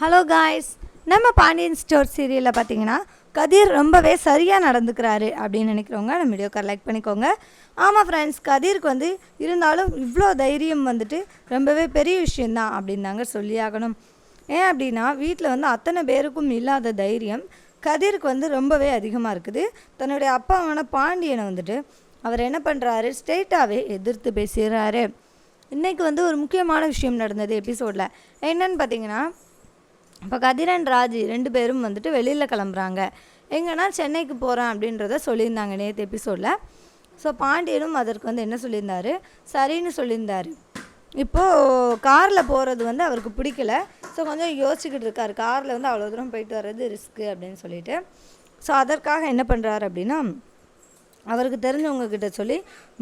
Hello guys நம்ம Pandian store சீரியலில் பார்த்தீங்கன்னா கதிர் ரொம்பவே சரியாக நடந்துக்கிறாரு அப்படின்னு நினைக்கிறவங்க நம்ம வீடியோக்கார லைக் பண்ணிக்கோங்க. ஆமாம் ஃப்ரெண்ட்ஸ் கதிருக்கு வந்து இருந்தாலும் இவ்வளோ தைரியம் வந்துட்டு ரொம்பவே பெரிய விஷயந்தான் அப்படின்னு தாங்க சொல்லியாகணும். ஏன் அப்படின்னா வீட்டில் வந்து அத்தனை பேருக்கும் இல்லாத தைரியம் கதிருக்கு வந்து ரொம்பவே அதிகமாக இருக்குது. தன்னுடைய அப்பாவான பாண்டியனை வந்துட்டு அவர் என்ன பண்ணுறாரு ஸ்ட்ரெயிட்டாகவே எதிர்த்து பேசுகிறாரு இன்றைக்கி வந்து ஒரு முக்கியமான விஷயம் நடந்தது எபிசோடில் என்னன்னு பார்த்தீங்கன்னா இப்போ கதிரன் ராஜ் ரெண்டு பேரும் வந்துட்டு வெளியில் கிளம்புறாங்க. எங்கன்னா சென்னைக்கு போகிறேன் அப்படின்றத சொல்லியிருந்தாங்க நேற்று எபிசோடில் ஸோ பாண்டியனும் அதற்கு வந்து என்ன சொல்லியிருந்தாரு? சரின்னு சொல்லியிருந்தார். இப்போது காரில் போகிறது வந்து அவருக்கு பிடிக்கல. ஸோ கொஞ்சம் யோசிச்சுக்கிட்டு இருக்கார். காரில் வந்து அவ்வளோ தூரம் போயிட்டு வர்றது ரிஸ்க்கு அப்படின்னு சொல்லிட்டு. ஸோ அதற்காக என்ன பண்ணுறாரு அப்படின்னா அவருக்கு தெரிஞ்சவங்கக்கிட்ட சொல்லி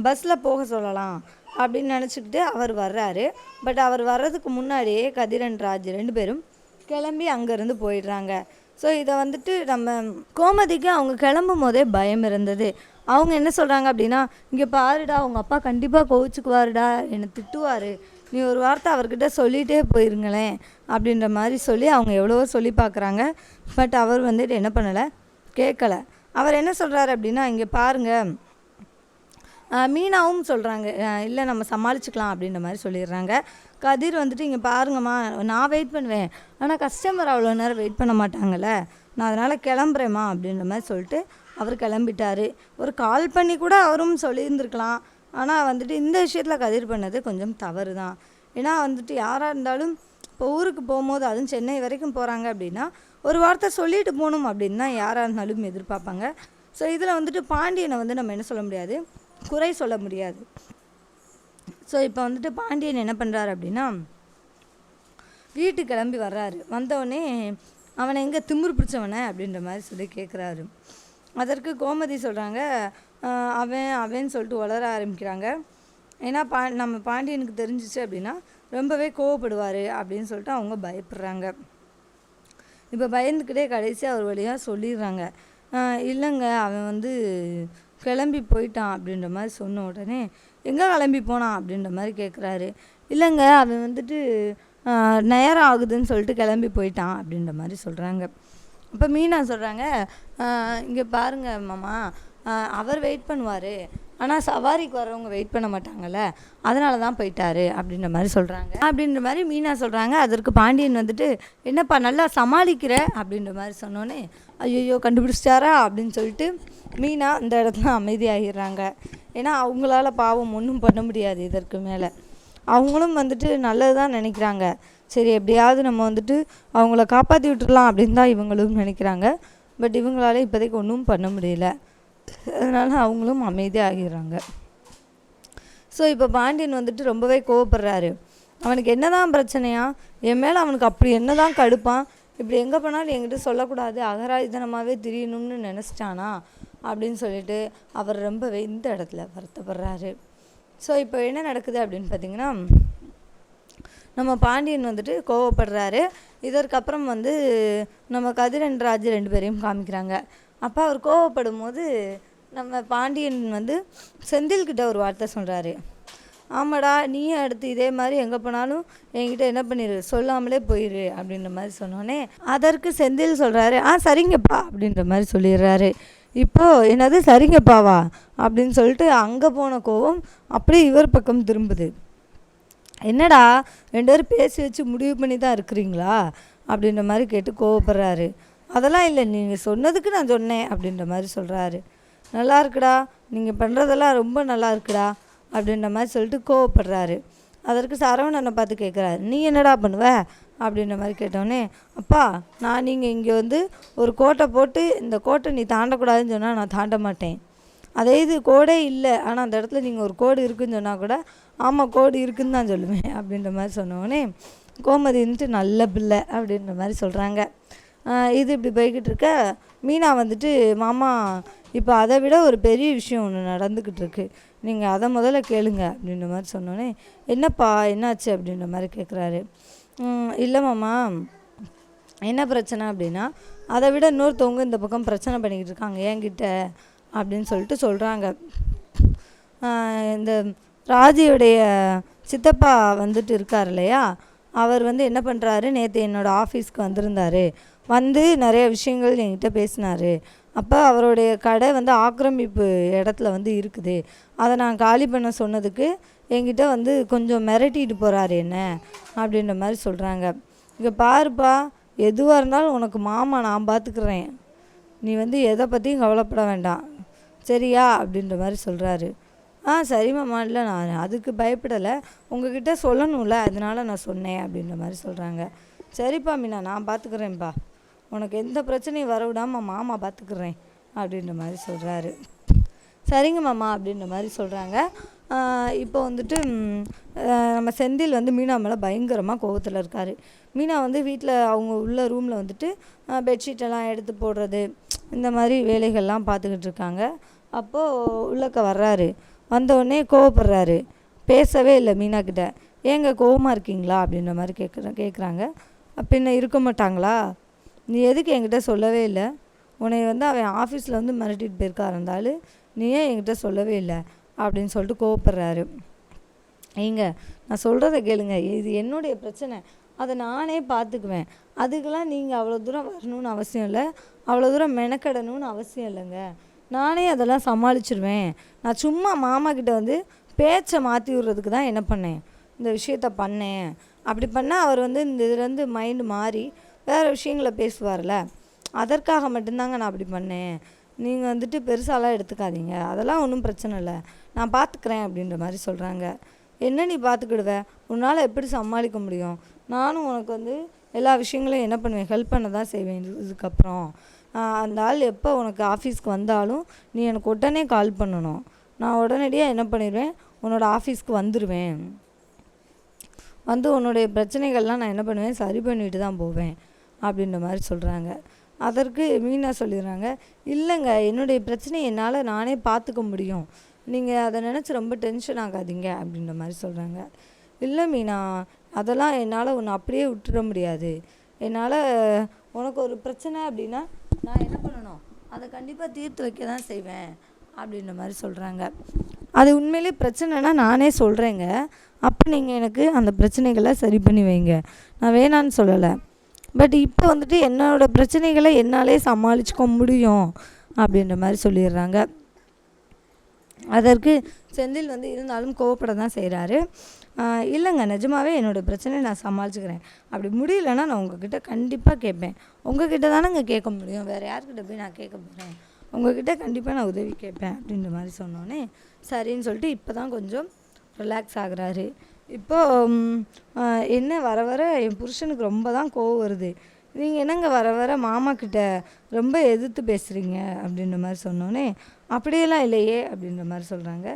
பஸ்ஸில் போக சொல்லலாம் அப்படின்னு நினச்சிக்கிட்டு அவர் வர்றாரு. பட் அவர் வர்றதுக்கு முன்னாடியே கதிரன் ராஜ் ரெண்டு பேரும் கிளம்பி அங்கேருந்து போயிடுறாங்க. ஸோ இதை வந்துட்டு நம்ம கோமதிக்கு அவங்க கிளம்பும் போதே பயம் இருந்தது. அவங்க என்ன சொல்கிறாங்க அப்படின்னா இங்கே பாருடா உங்கள் அப்பா கண்டிப்பாக கோவிச்சுக்குவாருடா என்னை திட்டுவார். நீ ஒரு வார்த்தை அவர்கிட்ட சொல்லிகிட்டே போயிருங்களேன் அப்படின்ற மாதிரி சொல்லி அவங்க எவ்வளவோ சொல்லி பார்க்குறாங்க. பட் அவர் வந்துட்டு என்ன பண்ணலை? கேட்கல. அவர் என்ன சொல்கிறாரு அப்படின்னா இங்கே பாருங்கள் மீனாவும் சொல்கிறாங்க இல்லை நம்ம சமாளிச்சுக்கலாம் அப்படின்ற மாதிரி சொல்லிடுறாங்க. கதிர் வந்துட்டு இங்கே பாருங்கம்மா நான் வெயிட் பண்ணுவேன். ஆனால் கஸ்டமர் அவ்வளோ நேரம் வெயிட் பண்ண மாட்டாங்கல்ல. நான் அதனால் கிளம்புறேம்மா அப்படின்ற மாதிரி சொல்லிட்டு அவர் கிளம்பிட்டார். ஒரு கால் பண்ணி கூட அவரும் சொல்லியிருந்துருக்கலாம். ஆனால் வந்துட்டு இந்த விஷயத்தில் கதிர் பண்ணது கொஞ்சம் தவறு தான் ஏன்னா வந்துட்டு யாராக இருந்தாலும் இப்போ ஊருக்கு போகும்போது அதுவும் சென்னை வரைக்கும் போகிறாங்க அப்படின்னா ஒரு வார்த்தை சொல்லிட்டு போகணும் அப்படின்னு தான் யாராக இருந்தாலும் எதிர்பார்ப்பாங்க. ஸோ இதில் வந்துட்டு பாண்டியனை வந்து நம்ம என்ன சொல்ல முடியாது? குறை சொல்ல முடியாது. ஸோ இப்போ வந்துட்டு பாண்டியன் என்ன பண்ணுறாரு அப்படின்னா வீட்டு கிளம்பி வர்றாரு. வந்தவுடனே அவனை எங்கே திமிரு பிடிச்சவனே அப்படின்ற மாதிரி சொல்லி கேட்குறாரு அதற்கு கோமதி சொல்கிறாங்க அவன் அவன் சொல்லிட்டு வளர ஆரம்பிக்கிறாங்க. ஏன்னா பா நம்ம பாண்டியனுக்கு தெரிஞ்சிச்சு அப்படின்னா ரொம்பவே கோவப்படுவார் அப்படின்னு சொல்லிட்டு அவங்க பயப்படுறாங்க. இப்போ பயந்துக்கிட்டே கடைசியாக ஒரு வழியாக சொல்லிடுறாங்க. இல்லைங்க அவன் வந்து கிளம்பி போயிட்டான் அப்படின்ற மாதிரி சொன்ன உடனே எங்கே கிளம்பி போனான்? அப்படின்ற மாதிரி கேட்குறாரு இல்லைங்க அவன் வந்துட்டு நேரம் ஆகுதுன்னு சொல்லிட்டு கிளம்பி போயிட்டான் அப்படின்ற மாதிரி சொல்கிறாங்க அப்போ மீனா சொல்கிறாங்க இங்கே பாருங்கள் மாமா அவர் வெயிட் பண்ணுவார். ஆனால் சவாரிக்கு வரவங்க வெயிட் பண்ண மாட்டாங்கல்ல. அதனால தான் போயிட்டாரு அப்படின்ற மாதிரி சொல்கிறாங்க அப்படின்ற மாதிரி மீனா சொல்கிறாங்க அதற்கு பாண்டியன் வந்துட்டு என்னப்பா நல்லா சமாளிக்கிற? அப்படின்ற மாதிரி சொன்னோன்னே ஐயோ கண்டுபிடிச்சிட்டாரா? அப்படின்னு சொல்லிட்டு மீனா அந்த இடத்துல அமைதியாகிடுறாங்க. ஏன்னா அவங்களால பாவம் ஒன்றும் பண்ண முடியாது இதற்கு மேலே. அவங்களும் வந்துட்டு நல்லது தான் நினைக்கிறாங்க. சரி எப்படியாவது நம்ம வந்துட்டு அவங்கள காப்பாற்றி விட்டுடலாம் அப்படின்னு தான் இவங்களும் நினைக்கிறாங்க. பட் இவங்களால இப்போதைக்கு ஒன்றும் பண்ண முடியல. அதனால் அவங்களும் அமைதியாகிடுறாங்க ஸோ இப்போ பாண்டியன் வந்துட்டு ரொம்பவே கோவப்படுறாரு. அவனுக்கு என்னதான் பிரச்சனையா? என் மேலே அவனுக்கு அப்படி என்னதான் கடுப்பான் இப்படி எங்கே போனாலும் என்கிட்ட சொல்லக்கூடாது. அகராயுதனமாகவே திரியணும்னு நினச்சிட்டானா? அப்படின்னு சொல்லிட்டு அவர் ரொம்பவே இந்த இடத்துல வருத்தப்படுறாரு. ஸோ இப்போ என்ன நடக்குது அப்படின்னு பார்த்தீங்கன்னா நம்ம பாண்டியன் வந்துட்டு கோவப்படுறாரு. இதற்கப்புறம் வந்து நம்ம கதிரன் ராஜ் ரெண்டு பேரையும் காமிக்கிறாங்க. அப்போ அவர் கோவப்படும் போது நம்ம பாண்டியன் வந்து செந்தில்கிட்ட ஒரு வார்த்தை சொல்கிறாரு ஆமாடா நீயும் அடுத்து இதே மாதிரி எங்கே போனாலும் என்கிட்ட என்ன பண்ணிடு சொல்லாமலே போயிரு அப்படின்ற மாதிரி சொன்னோன்னே அதற்கு செந்தில் சொல்கிறாரு ஆ சரிங்கப்பா அப்படின்ற மாதிரி சொல்லிடுறாரு. இப்போது என்னது சரிங்கப்பாவா? அப்படின்னு சொல்லிட்டு அங்கே போன கோவம் அப்படியே இவர் பக்கம் திரும்புது. என்னடா ரெண்டு பேரும் பேசி வச்சு முடிவு பண்ணி தான் இருக்கிறீங்களா? அப்படின்ற மாதிரி கேட்டு கோவப்படுறாரு. அதெல்லாம் இல்லை நீங்கள் சொன்னதுக்கு நான் சொன்னேன் அப்படின்ற மாதிரி சொல்கிறாரு நல்லா இருக்குடா நீங்கள் பண்ணுறதெல்லாம் ரொம்ப நல்லா இருக்குடா அப்படின்ற மாதிரி சொல்லிட்டு கோவப்படுறாரு. அதற்கு சரவணனை பார்த்து கேட்குறாரு நீ என்னடா பண்ணுவ? அப்படின்ற மாதிரி கேட்டோடனே அப்பா நான் நீங்கள் இங்கே வந்து ஒரு கோட்டை போட்டு இந்த கோட்டை நீ தாண்டக்கூடாதுன்னு சொன்னால் நான் தாண்ட மாட்டேன். அதே இது கோடே இல்லை ஆனால் அந்த இடத்துல நீங்கள் ஒரு கோடு இருக்குன்னு சொன்னால் கூட ஆமாம் கோடு இருக்குன்னு தான் சொல்லுவேன். அப்படின்ற மாதிரி சொன்னோடனே கோமதி வந்துட்டு நல்ல பிள்ளை அப்படின்ற மாதிரி சொல்கிறாங்க இது இப்படி போய்கிட்டு இருக்க மீனா வந்துட்டு மாமா இப்போ அதை விட ஒரு பெரிய விஷயம் ஒன்று நடந்துக்கிட்டு இருக்கு நீங்கள் அதை முதல்ல கேளுங்க அப்படின்ற மாதிரி சொன்னோன்னே என்னப்பா என்னாச்சு? அப்படின்ற மாதிரி கேட்குறாரு இல்லை மாமா. என்ன பிரச்சனை அப்படின்னா அதை விட இன்னொருத்தவங்க இந்த பக்கம் பிரச்சனை பண்ணிக்கிட்டு இருக்காங்க என்கிட்ட அப்படின்னு சொல்லிட்டு சொல்கிறாங்க இந்த ராஜியுடைய சித்தப்பா வந்துட்டு இருக்கார் இல்லையா? அவர் வந்து என்ன பண்ணுறாரு நேற்று என்னோடய ஆஃபீஸ்க்கு வந்திருந்தாரு. வந்து நிறைய விஷயங்கள் என்கிட்ட பேசினாரு. அப்போ அவருடைய கடை வந்து ஆக்கிரமிப்பு இடத்துல வந்து இருக்குது. அதை நான் காலி பண்ண சொன்னதுக்கு என்கிட்ட வந்து கொஞ்சம் மிரட்டிட்டு போகிறாரு என்ன அப்படின்ற மாதிரி சொல்கிறாங்க இங்கே பாருப்பா எதுவாக இருந்தாலும் உனக்கு மாமா நான் பார்த்துக்கிறேன் நீ வந்து எதை பற்றியும் கவலைப்பட வேண்டாம். சரியா? அப்படின்ற மாதிரி சொல்கிறாரு ஆ சரி மாமா இல்லை நான் அதுக்கு பயப்படலை. உங்ககிட்ட சொல்லணும்ல அதனால நான் சொன்னேன் அப்படின்ற மாதிரி சொல்கிறாங்க சரிப்பா மீனா நான் பார்த்துக்குறேன்ப்பா உனக்கு எந்த பிரச்சனையும் வர விடாமல் மாமா பார்த்துக்குறேன் அப்படின்ற மாதிரி சொல்கிறாரு சரிங்க மாமா அப்படின்ற மாதிரி சொல்கிறாங்க இப்போ வந்துட்டு நம்ம செந்தில் வந்து மீனா மேலே பயங்கரமாக கோவத்தில் இருக்கார். மீனா வந்து வீட்டில் அவங்க உள்ள ரூமில் வந்துட்டு பெட்ஷீட்டெல்லாம் எடுத்து போடுறது இந்த மாதிரி வேலைகள்லாம் பார்த்துக்கிட்டு இருக்காங்க. அப்போது உள்ளக்க வர்றாரு. வந்தவுடனே கோவப்படுறாரு. பேசவே இல்லை மீனாக்கிட்ட ஏங்க கோவமாக இருக்கீங்களா? அப்படின்ற மாதிரி கேட்குற கேட்குறாங்க பின்ன இருக்க மாட்டாங்களா? நீ எதுக்கு என்கிட்ட சொல்லவே இல்லை? உன்னை வந்து அவன் ஆஃபீஸில் வந்து மிரட்டிட்டு போயிருக்கா இருந்தாலும் நீ ஏன் என்கிட்ட சொல்லவே இல்லை? அப்படின்னு சொல்லிட்டு கோவப்படுறாரு. ஏங்க நான் சொல்கிறத கேளுங்க. இது என்னுடைய பிரச்சனை. அதை நானே பார்த்துக்குவேன். அதுக்கெல்லாம் நீங்கள் அவ்வளோ தூரம் வரணும்னு அவசியம் இல்லை. அவ்வளோ தூரம் மெனக்கெடணும்னு அவசியம் இல்லைங்க. நானே அதெல்லாம் சமாளிச்சிருவேன். நான் சும்மா மாமா கிட்ட வந்து பேச்சை மாற்றி விடுறதுக்கு தான் என்ன பண்ணேன்? இந்த விஷயத்த பண்ணேன். அப்படி பண்ணால் அவர் வந்து இந்த இதுலேருந்து மைண்டு மாறி வேறு விஷயங்களை பேசுவார்ல. அதற்காக மட்டும்தாங்க நான் அப்படி பண்ணேன். நீங்கள் வந்துட்டு பெருசாலாம் எடுத்துக்காதீங்க. அதெல்லாம் ஒன்றும் பிரச்சனை இல்லை. நான் பார்த்துக்கிறேன் அப்படின்ற மாதிரி சொல்கிறாங்க என்ன நீ பார்த்துக்கிடுவ உன்னால் எப்படி சமாளிக்க முடியும்? நானும் உனக்கு வந்து எல்லா விஷயங்களையும் என்ன பண்ணுவேன்? ஹெல்ப் பண்ண தான் செய்வேன். இதுக்கப்புறம். அந்த ஆள் எப்போ உனக்கு ஆஃபீஸ்க்கு வந்தாலும் நீ எனக்கு உடனே கால் பண்ணணும். நான் உடனடியாக என்ன பண்ணிடுவேன்? உன்னோட ஆஃபீஸ்க்கு வந்துடுவேன் வந்து உன்னுடைய பிரச்சனைகள்லாம் நான் என்ன பண்ணுவேன்? சரி பண்ணிட்டு தான் போவேன். அப்படின்ற மாதிரி சொல்கிறாங்க அதற்கு மீனா சொல்லிடுறாங்க இல்லைங்க என்னுடைய பிரச்சனையை என்னால் நானே பார்த்துக்க முடியும். நீங்கள் அதை நினச்சி ரொம்ப டென்ஷன் ஆகாதீங்க அப்படின்ற மாதிரி சொல்கிறாங்க இல்லை மீனா அதெல்லாம் என்னால் உன்னை அப்படியே விட்டுற முடியாது. என்னால் உனக்கு ஒரு பிரச்சனை அப்படின்னா நான் என்ன பண்ணணும்? அதை கண்டிப்பாக தீர்த்து வைக்க தான் செய்வேன் அப்படின்ற மாதிரி சொல்கிறாங்க அது உண்மையிலே பிரச்சனைனா நானே சொல்கிறேங்க அப்போ நீங்கள் எனக்கு அந்த பிரச்சனைகளை சரி பண்ணி வைங்க. நான் வேணான்னு சொல்லலை. பட் இப்போ வந்துட்டு என்னோட பிரச்சனைகளை என்னாலே சமாளிச்சுக்க முடியும் அப்படின்ற மாதிரி சொல்லிடுறாங்க. அதற்கு செந்தில் வந்து இருந்தாலும் கோவப்பட தான் செய்கிறாரு இல்லைங்க நிஜமாவே என்னோடய பிரச்சனையை நான் சமாளிச்சுக்கிறேன். அப்படி முடியலன்னா நான் உங்ககிட்ட கண்டிப்பாக கேட்பேன். உங்ககிட்ட தானேங்க கேட்க முடியும். வேறு யார்கிட்ட போய் நான் கேட்க போகிறேன் உங்ககிட்ட கண்டிப்பாக நான் உதவி கேட்பேன் அப்படின்ற மாதிரி சொன்னோன்னே சரின்னு சொல்லிட்டு இப்போ தான் கொஞ்சம் ரிலாக்ஸ் ஆகுறாரு. இப்போது என்ன வர வர என் புருஷனுக்கு ரொம்ப தான் கோவம் வருது. நீங்கள் என்னங்க வர வர மாமா கிட்ட ரொம்ப எதிர்த்து பேசுகிறீங்க அப்படின்ற மாதிரி சொன்னோன்னே அப்படியெல்லாம் இல்லையே அப்படின்ற மாதிரி சொல்கிறாங்க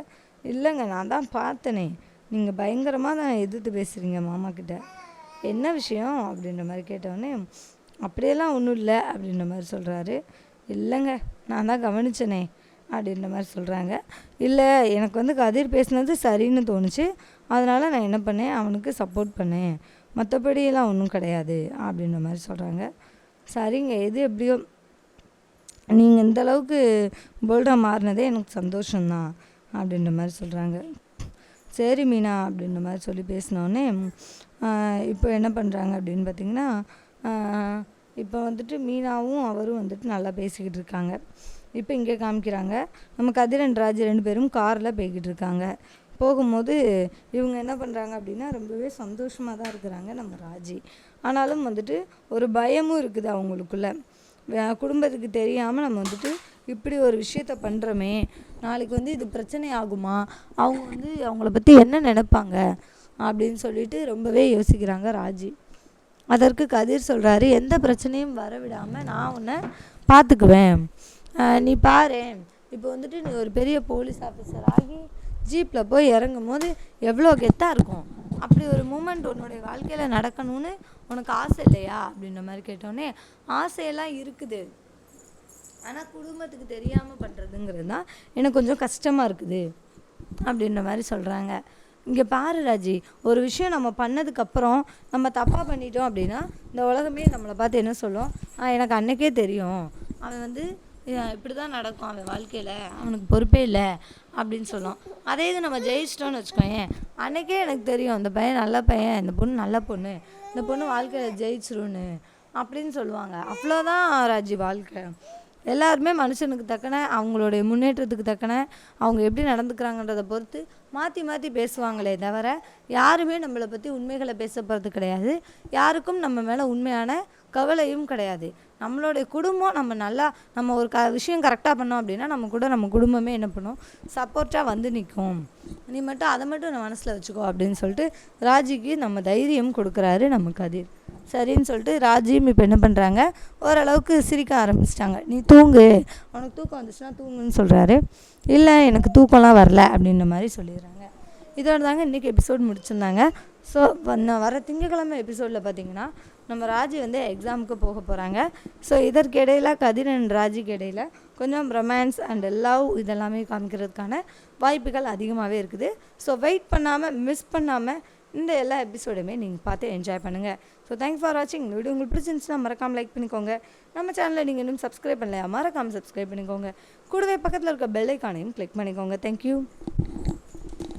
இல்லைங்க நான் தான் பார்த்தனே. நீங்கள் பயங்கரமாக தான் எதிர்த்து பேசுகிறீங்க மாமா கிட்ட. என்ன விஷயம்? அப்படின்ற மாதிரி கேட்டோடனே அப்படியெல்லாம் ஒன்றும் இல்லை அப்படின்ற மாதிரி சொல்கிறாரு இல்லைங்க நான் தான் கவனிச்சனே. அப்படின்ற மாதிரி சொல்கிறாங்க இல்லை எனக்கு வந்து கதிர் பேசினது சரின்னு தோணுச்சு. அதனால் நான் என்ன பண்ணேன்? அவனுக்கு சப்போர்ட் பண்ணேன். மற்றபடியெல்லாம் ஒன்றும் கிடையாது அப்படின்ற மாதிரி சொல்கிறாங்க சரிங்க எது எப்படியோ நீங்கள் இந்த அளவுக்கு போல்டாக மாறினதே எனக்கு சந்தோஷம்தான் அப்படின்ற மாதிரி சொல்கிறாங்க சரி மீனா அப்படின்ற மாதிரி சொல்லி பேசினோடனே இப்போ என்ன பண்ணுறாங்க அப்படின்னு பார்த்தீங்கன்னா இப்போ வந்துட்டு மீனாவும் அவரும் வந்துட்டு நல்லா பேசிக்கிட்டு இருக்காங்க. இப்போ இங்கே காமிக்கிறாங்க. நம்ம கதிரன் ராஜ் ரெண்டு பேரும் காரில் போய்கிட்டு இருக்காங்க. போகும்போது இவங்க என்ன பண்ணுறாங்க அப்படின்னா ரொம்பவே சந்தோஷமாக தான் இருக்கிறாங்க நம்ம ராஜி. ஆனாலும் வந்துட்டு ஒரு பயமும் இருக்குது அவங்களுக்குள்ள. குடும்பத்துக்கு தெரியாமல் நம்ம வந்துட்டு இப்படி ஒரு விஷயத்த பண்ணுறோமே நாளைக்கு வந்து இது பிரச்சனை ஆகுமா அவங்க வந்து அவங்கள பற்றி என்ன நினைப்பாங்க? அப்படின்னு சொல்லிட்டு ரொம்பவே யோசிக்கிறாங்க ராஜி. அதற்கு கதிர் சொல்கிறாரு எந்த பிரச்சனையும் வர விடாமல் நான் உன்னை பார்த்துக்குவேன். நீ பாரு. இப்போ வந்துட்டு நீ ஒரு பெரிய போலீஸ் ஆஃபீஸர் ஆகி ஜீப்பில் போய் இறங்கும் போது எவ்வளோ கெத்தாக இருக்கும்? அப்படி ஒரு மூமெண்ட் உன்னுடைய வாழ்க்கையில் நடக்கணும்னு உனக்கு ஆசை இல்லையா? அப்படின்ற மாதிரி கேட்டோடனே ஆசையெல்லாம் இருக்குது. ஆனால் குடும்பத்துக்கு தெரியாமல் பண்ணுறதுங்கிறது தான் எனக்கு கொஞ்சம் கஷ்டமாக இருக்குது. அப்படின்ற மாதிரி சொல்கிறாங்க இங்கே பாரு ராஜி ஒரு விஷயம் நம்ம பண்ணதுக்கப்புறம் நம்ம தப்பாக பண்ணிட்டோம் அப்படின்னா இந்த உலகமே நம்மளை பார்த்து என்ன சொல்லும்? எனக்கு அன்னைக்கே தெரியும். அவன் வந்து இப்படி தான் நடக்கும் அவன் வாழ்க்கையில். அவனுக்கு பொறுப்பே இல்லை அப்படின்னு சொல்லுவோம் அதே இது நம்ம ஜெயிச்சிட்டோம்னு வச்சுக்கோயேன். அன்றைக்கே எனக்கு தெரியும் இந்த பையன் நல்ல பையன் இந்த பொண்ணு நல்ல பொண்ணு இந்த பொண்ணு வாழ்க்கையில் ஜெயிச்சிரும்னு அப்படின்னு சொல்லுவாங்க. அவ்வளோதான் ராஜி வாழ்க்கை. எல்லாருமே மனுஷனுக்கு தக்கன அவங்களுடைய முன்னேற்றத்துக்கு தக்கன அவங்க எப்படி நடந்துக்கிறாங்கன்றதை பொறுத்து மாற்றி மாற்றி பேசுவாங்களே தவிர யாருமே நம்மளை பற்றி உண்மைகளை பேச போகிறது கிடையாது. யாருக்கும் நம்ம மேலே உண்மையான கவலையும் கிடையாது. நம்மளுடைய குடும்பம் நம்ம நல்லா நம்ம ஒரு க விஷயம் கரெக்டாக பண்ணோம் அப்படின்னா நம்ம கூட நம்ம குடும்பமே என்ன பண்ணும்? சப்போர்ட்டாக வந்து நிற்கும் நீ மட்டும் அதை மட்டும் நான் மனசில் வச்சுக்கோ அப்படின்னு சொல்லிட்டு ராஜிக்கு நம்ம தைரியம் கொடுக்குறாரு நம்ம கதிர். சரின்னு சொல்லிட்டு ராஜியும் இப்போ என்ன பண்ணுறாங்க ஓரளவுக்கு சிரிக்க ஆரம்பிச்சிட்டாங்க. நீ தூங்கு. உனக்கு தூக்கம் வந்துச்சுன்னா தூங்குன்னு சொல்கிறாரு இல்லை எனக்கு தூக்கம்லாம் வரல அப்படின்ற மாதிரி சொல்லிடுறாங்க. இதோட தாங்க இன்றைக்கி எபிசோட் முடிச்சிருந்தாங்க. ஸோ நான் வர திங்கக்கிழமை எபிசோடில் பார்த்தீங்கன்னா நம்ம ராஜி வந்து எக்ஸாமுக்கு போக போகிறாங்க ஸோ இதற்கிடையில் கதிர் அண்ட் ராஜிக்கு இடையில் கொஞ்சம் ரொமான்ஸ் அண்ட் லவ் இதெல்லாமே காமிக்கிறதுக்கான வாய்ப்புகள் அதிகமாகவே இருக்குது. ஸோ வெயிட் பண்ணாமல் மிஸ் பண்ணாமல் இந்த எல்லா எபிசோடுமே நீங்கள் பார்த்து என்ஜாய் பண்ணுங்கள் ஸோ தேங்க்ஸ் ஃபார் வாட்சிங் இந்த வீடியோ உங்களுக்கு பிடிச்சிருந்துச்சுன்னா மறக்காமல் லைக் பண்ணிக்கோங்க. நம்ம சேனலில் நீங்கள் இன்னும் சப்ஸ்கிரைப் பண்ணலையா மறக்காமல் சப்ஸ்கிரைப் பண்ணிக்கோங்க. கூடவே பக்கத்தில் இருக்க பெல் ஐக்கானையும் கிளிக் பண்ணிக்கோங்க. தேங்க்யூ